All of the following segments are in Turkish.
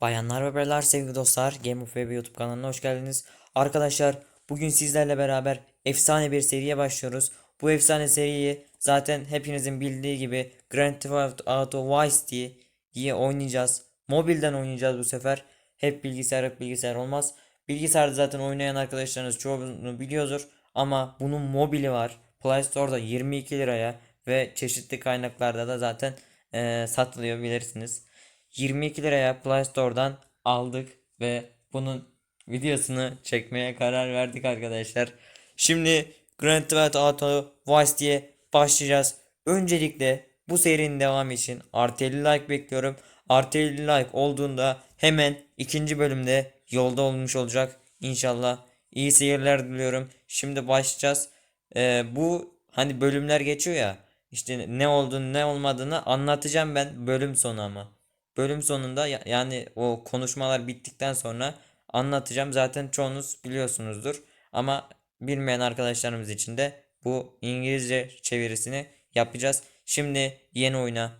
Bayanlar ve beyler sevgili dostlar Game of Web YouTube kanalına hoş geldiniz. Arkadaşlar bugün sizlerle beraber efsane bir seriye başlıyoruz. Bu efsane seriyi zaten hepinizin bildiği gibi Grand Theft Auto Vice diye, diye oynayacağız. Mobilden oynayacağız bu sefer. Hep bilgisayar hep bilgisayar olmaz. Bilgisayarda zaten oynayan arkadaşlarınız çoğunu biliyordur. Ama bunun mobili var. Play Store'da 22 liraya ve çeşitli kaynaklarda da zaten eee, satılıyor bilirsiniz. 22 liraya Play Store'dan aldık ve bunun videosunu çekmeye karar verdik arkadaşlar. Şimdi Grand Theft Auto Vice diye başlayacağız. Öncelikle bu serinin devamı için artı 50 like bekliyorum. Artı 50 like olduğunda hemen ikinci bölümde yolda olmuş olacak. İnşallah iyi seyirler diliyorum. Şimdi başlayacağız. Ee, bu hani bölümler geçiyor ya. İşte ne olduğunu ne olmadığını anlatacağım ben bölüm sonu ama. Bölüm sonunda ya- yani o konuşmalar bittikten sonra anlatacağım. Zaten çoğunuz biliyorsunuzdur. Ama bilmeyen arkadaşlarımız için de bu İngilizce çevirisini yapacağız. Şimdi yeni oyuna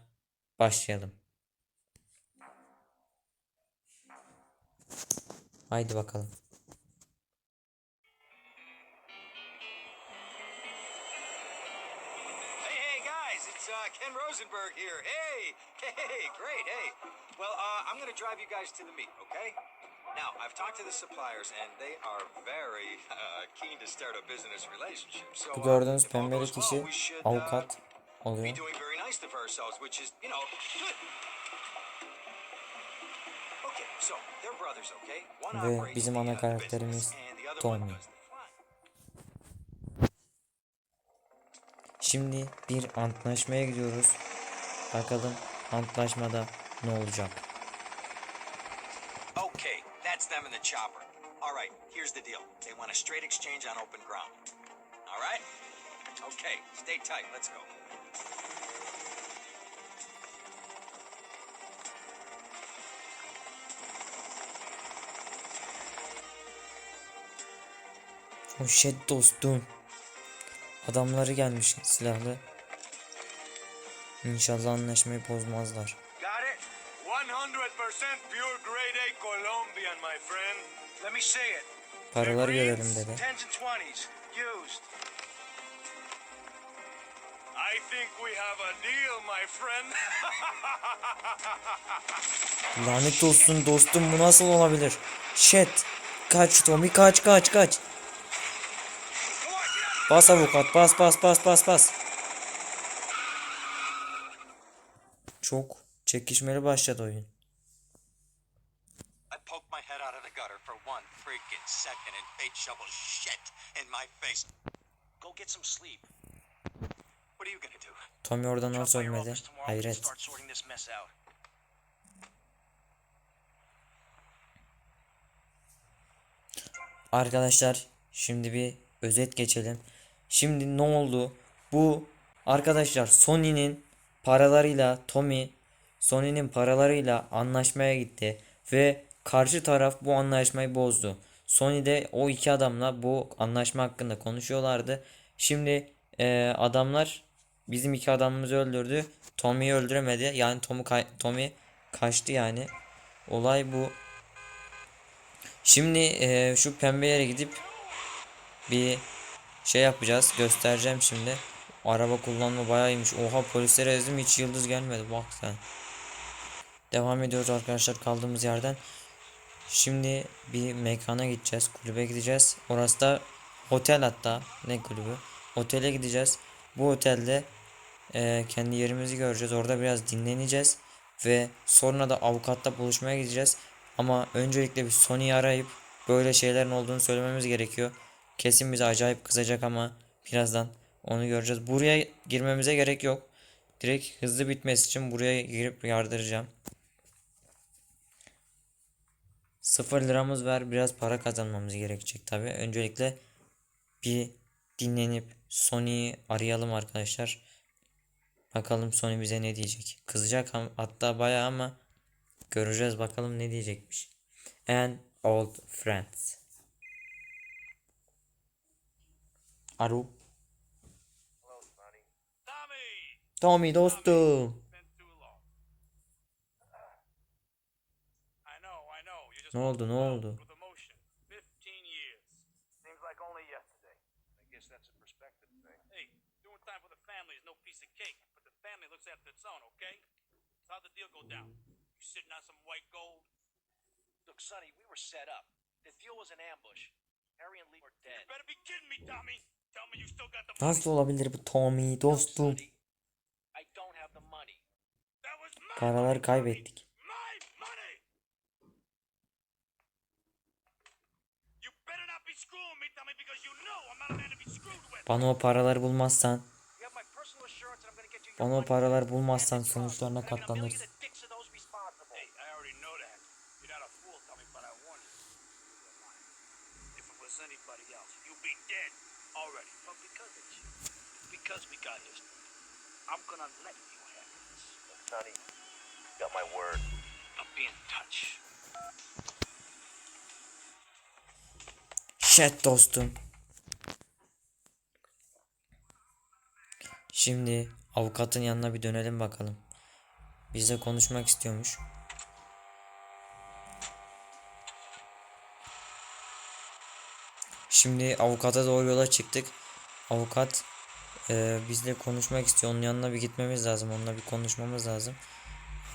başlayalım. Haydi bakalım. Uh, Ken Rosenberg here. Hey, hey, great, hey. Well, uh, I'm going to drive you guys to the meet, okay? Now, I've talked to the suppliers, and they are very uh, keen to start a business relationship. So, Bu uh, gördüğünüz pembeli kişi uh, avukat oluyor. doing very nice for ourselves, which is, you know, good. Okay, so they're brothers, okay? One Ve operates bizim the, ana uh, the karakterimiz business, and the other Tommy. one does the fun. Şimdi bir antlaşmaya gidiyoruz. Bakalım antlaşmada ne olacak. Okay, that's them in the chopper. All right, here's the deal. They want a straight exchange on open ground. All right? Okay, stay tight. Let's go. O shit dostum. Adamları gelmiş silahlı. İnşallah anlaşmayı bozmazlar. Got it? 100% pure grade A Colombian, my friend. Let me see it. Paraları Greens, görelim dedi. 10s and 20s, used. I think we have a deal, my friend. Lanet olsun dostum bu nasıl olabilir? Shit. Kaç Tommy kaç kaç kaç. Bas avukat bas bas bas bas bas. Çok çekişmeli başladı oyun. Tommy oradan nasıl ölmedi? Hayret. Arkadaşlar şimdi bir özet geçelim. Şimdi ne oldu? Bu arkadaşlar Sony'nin paralarıyla Tommy Sony'nin paralarıyla anlaşmaya gitti ve karşı taraf bu anlaşmayı bozdu. Sony de o iki adamla bu anlaşma hakkında konuşuyorlardı. Şimdi eee, adamlar bizim iki adamımızı öldürdü. Tommy'yi öldüremedi. Yani Tommy, kay- Tommy kaçtı yani. Olay bu. Şimdi eee, şu pembe yere gidip bir şey yapacağız. Göstereceğim şimdi. Araba kullanma bayağı iyiymiş. Oha polislere ezdim hiç yıldız gelmedi. Bak sen. Devam ediyoruz arkadaşlar kaldığımız yerden. Şimdi bir mekana gideceğiz. Kulübe gideceğiz. Orası da otel hatta. Ne kulübü? Otele gideceğiz. Bu otelde eee, kendi yerimizi göreceğiz. Orada biraz dinleneceğiz. Ve sonra da avukatla buluşmaya gideceğiz. Ama öncelikle bir Sony'yi arayıp böyle şeylerin olduğunu söylememiz gerekiyor. Kesin bize acayip kızacak ama birazdan onu göreceğiz. Buraya girmemize gerek yok. Direkt hızlı bitmesi için buraya girip yardıracağım. Sıfır liramız var. Biraz para kazanmamız gerekecek tabi. Öncelikle bir dinlenip Sony'yi arayalım arkadaşlar. Bakalım Sony bize ne diyecek. Kızacak hatta bayağı ama göreceğiz bakalım ne diyecekmiş. And old friends. Alo. Tommy! Tommy dostum. Been too long. I know, Ne oldu ne oldu? For the motion. 15 years. Seems like only yesterday. I guess that's a perspective thing. Hey, doing time for the family is no piece of cake, but the family looks after its own, okay? So how'd the deal go down? You sitting on some white gold? Look, Sonny, we were set up. The deal was an ambush. Harry and Lee were dead. You better be kidding me, Tommy. Nasıl olabilir bu Tommy dostum? Paraları kaybettik. My money. You better not be screwing me, Tommy, because you know I'm not a man to be screwed with. Bana o paraları bulmazsan, You have my personal assurance and I'm gonna get you your bana o money. paraları bulmazsan And the drugs. sonuçlarına And I'm gonna mail you katlanırsın. the dicks of those responsible. Hey, I already know that. You're not a fool, Tommy, but I warn you. If it was anybody else, you'd be dead already. But because it's you, because we got history, I'm gonna let you have this. Sonny, you got my word. I'll be in touch. Shit dostum. Şimdi avukatın yanına bir dönelim bakalım. Bizle konuşmak istiyormuş. Şimdi avukata doğru yola çıktık. Avukat e, bizle konuşmak istiyor. Onun yanına bir gitmemiz lazım. Onunla bir konuşmamız lazım.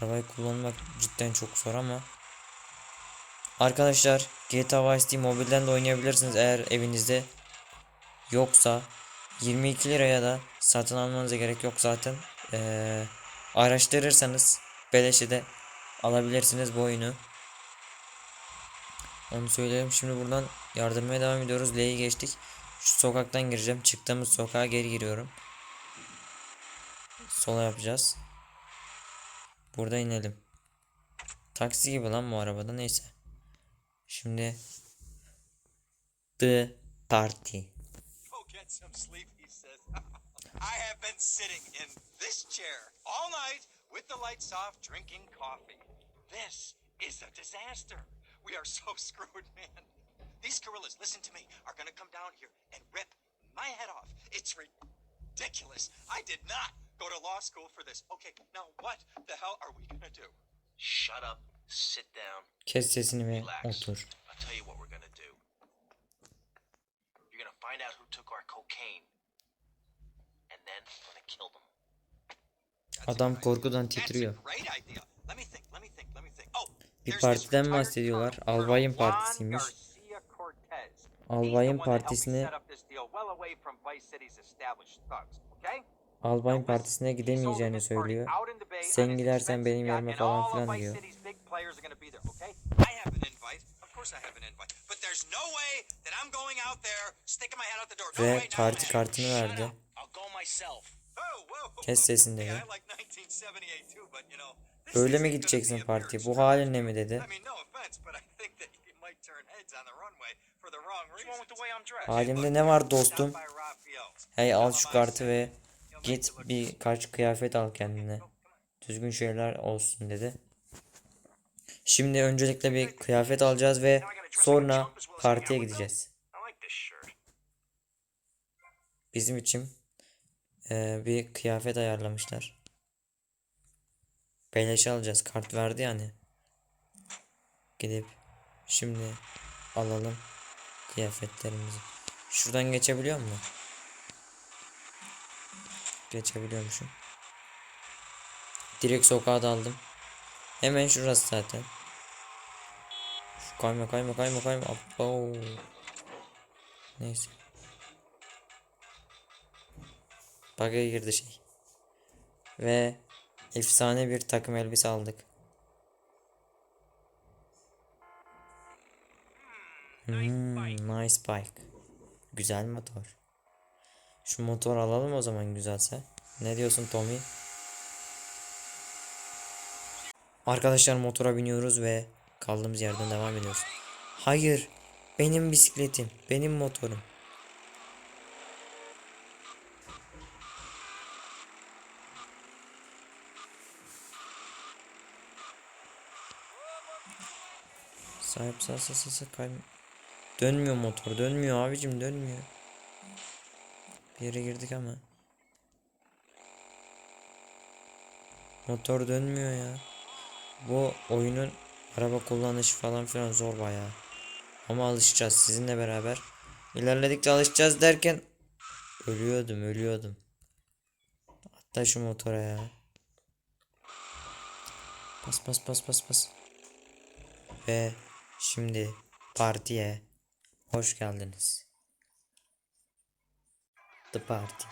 Arabayı kullanmak cidden çok zor ama. Arkadaşlar GTA Vice City mobilden de oynayabilirsiniz eğer evinizde yoksa 22 liraya da satın almanıza gerek yok zaten. Ee, araştırırsanız beleşe de alabilirsiniz bu oyunu. Onu söyleyelim. Şimdi buradan yardırmaya devam ediyoruz. L'yi geçtik. Şu sokaktan gireceğim. Çıktığımız sokağa geri giriyorum. Sola yapacağız. Burada inelim. Taksi gibi lan bu arabada neyse. Şimdi The Party. I have been sitting in this chair all night with the lights off, drinking coffee. This is a disaster. We are so screwed, man. These gorillas, listen to me, are gonna come down here and rip my head off. It's ridiculous. I did not go to law school for this. Okay, now what the hell are we gonna do? Shut up, sit down, Kes sesini ve relax. otur. I'll tell you what we're gonna do. You're gonna find out who took our cocaine, and then we're gonna kill them. That's Adam korkudan That's a titriyor. great idea. Let me think, let me think, let me think. Oh, Bir there's this partiden retired bahsediyorlar. colonel, Albayın partisiymiş. Garcia. Albayın partisine? Albayın partisine gidemeyeceğini söylüyor. Sen gidersen benim yerime falan filan diyor. Ve parti kartını verdi. Oh. Kes sesini Hey, de. I like 1978 too, but you know, this Böyle mi gideceksin partiye? Bu halinle mi dedi. Halimde ne var dostum? Hey al şu kartı ve git look birkaç kıyafet al kendine. Düzgün şeyler olsun dedi. Şimdi öncelikle bir kıyafet alacağız ve sonra partiye gideceğiz. Bizim için eee, bir kıyafet ayarlamışlar. Beleşe alacağız. Kart verdi yani. Gidip şimdi alalım kıyafetlerimizi. Şuradan geçebiliyor mu? Geçebiliyormuşum. Direkt sokağa daldım. Hemen şurası zaten. Kayma kayma kayma kayma. Abo. Neyse. Bug'a girdi şey. Ve efsane bir takım elbise aldık. Hmm, nice bike. Güzel motor. Şu motor alalım o zaman güzelse. Ne diyorsun Tommy? Arkadaşlar motora biniyoruz ve kaldığımız yerden devam ediyoruz. Hayır. Benim bisikletim. Benim motorum. Sahip sağ sağ sağ sağ Dönmüyor motor. Dönmüyor abicim dönmüyor. Bir yere girdik ama. Motor dönmüyor ya. Bu oyunun Araba kullanışı falan filan zor bayağı. Ama alışacağız sizinle beraber. İlerledikçe alışacağız derken ölüyordum ölüyordum. Hatta şu motora ya. Bas bas bas bas bas. Ve şimdi partiye hoş geldiniz. The Party.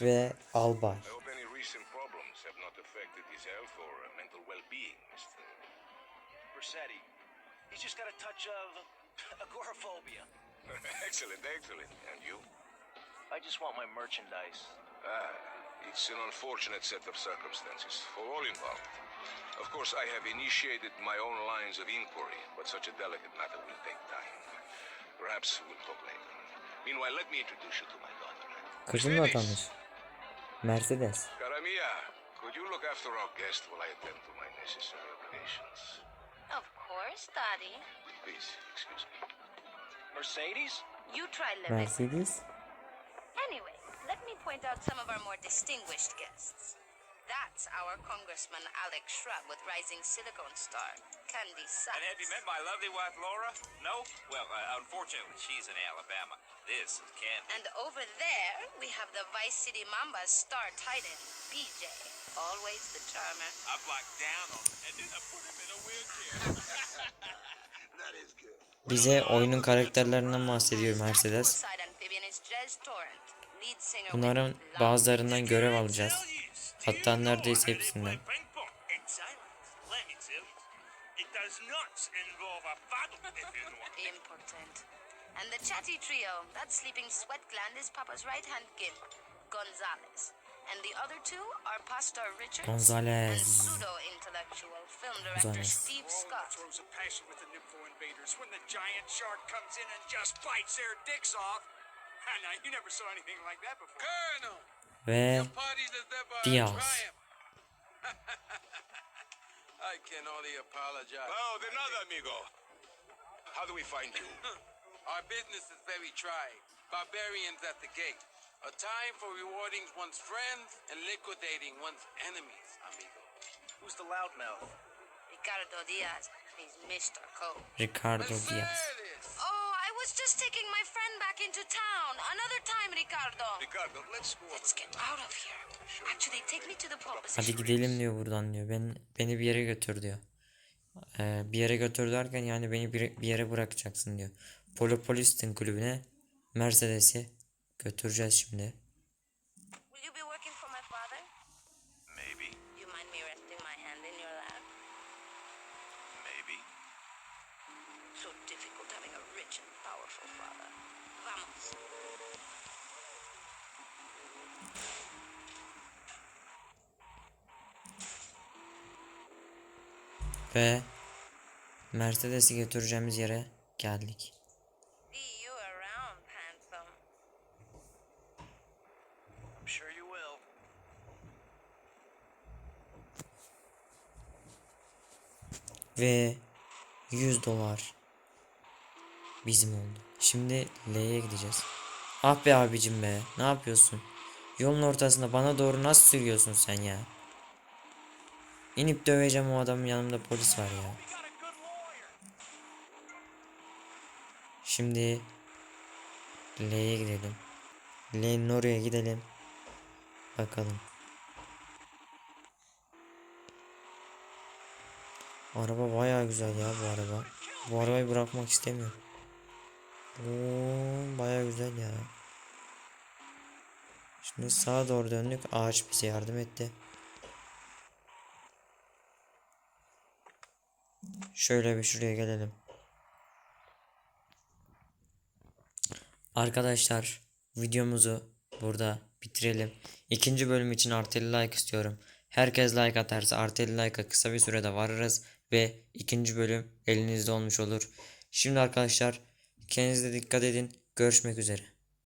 Ve Albay. I hope any recent problems have not affected his health or mental well-being, Mr. Rossetti, he's just got a touch of agoraphobia. excellent, excellent. And you? I just want my merchandise. Ah, it's an unfortunate set of circumstances for all involved. Of course, I have initiated my own lines of inquiry, but such a delicate matter will take time. Perhaps we'll talk later. Meanwhile, let me introduce you to my daughter. Kızın vatandaş. Mercedes. Caramia, could you look after our guest while I attend to my necessary obligations? Of course, Daddy. Please, excuse me. Mercedes? You try living. Mercedes. Anyway, let me point out some of our more distinguished guests. That's our Congressman Alex Shrub with Rising Silicon Star, Candy Sachs. And have you met my lovely wife, Laura? No? Well, uh, unfortunately, she's in Alabama. This is Candy. And over there, we have the Vice City Mamba's star titan, BJ. Always the charmer. I blocked down on him and then I put him in a wheelchair. Bize oyunun karakterlerinden bahsediyor Mercedes. Bunların bazılarından görev alacağız. Hatta neredeyse hepsinden. And the chatty trio, that sleeping sweat gland is Papa's right hand gimp, Gonzalez. And the other two are Pastor Richards and Gonzalez. pseudo intellectual film director Gonzalez. Steve Scott. throws a passion with the Nympho invaders when the giant shark comes in and just bites their dicks off. Ah, now, you never saw anything like that before. Colonel, Ve party is never a Diaz. I can only apologize. Oh, de nada, amigo. How do we find you? Our business is very trying. Barbarians at the gate. A time for rewarding one's friends and liquidating one's enemies, amigo. Who's the loudmouth? Ricardo Diaz. He's Mr. Cole. Ricardo Diaz. Oh, I was just taking my friend back into town. Another time, Ricardo. Ricardo, let's go Let's get out of here. Actually, take me to the pole Hadi gidelim diyor buradan diyor. Ben, beni bir yere götür diyor. Ee, bir yere götür derken yani beni bir, bir yere bırakacaksın diyor. Polopolistin kulübüne Mercedes'i götüreceğiz şimdi. Will you be working for my father? Maybe, You mind me resting my hand in your lap? maybe. So difficult having a rich and powerful father. Vamos. Ve Mercedes'i götüreceğimiz yere geldik. Ve 100 dolar bizim oldu. Şimdi L'ye gideceğiz. Ah be abicim be. Ne yapıyorsun? Yolun ortasında bana doğru nasıl sürüyorsun sen ya? İnip döveceğim o adamın yanımda polis var ya. Şimdi L'ye gidelim. L'nin oraya gidelim. Bakalım. Araba bayağı güzel ya bu araba. Bu arabayı bırakmak istemiyorum. Oo, bayağı güzel ya. Şimdi sağa doğru döndük. Ağaç bize yardım etti. Şöyle bir şuraya gelelim. Arkadaşlar videomuzu burada bitirelim. İkinci bölüm için artı 50 like istiyorum. Herkes like atarsa artı 50 like'a kısa bir sürede varırız. Ve ikinci bölüm elinizde olmuş olur. Şimdi arkadaşlar kendinize dikkat edin. Görüşmek üzere.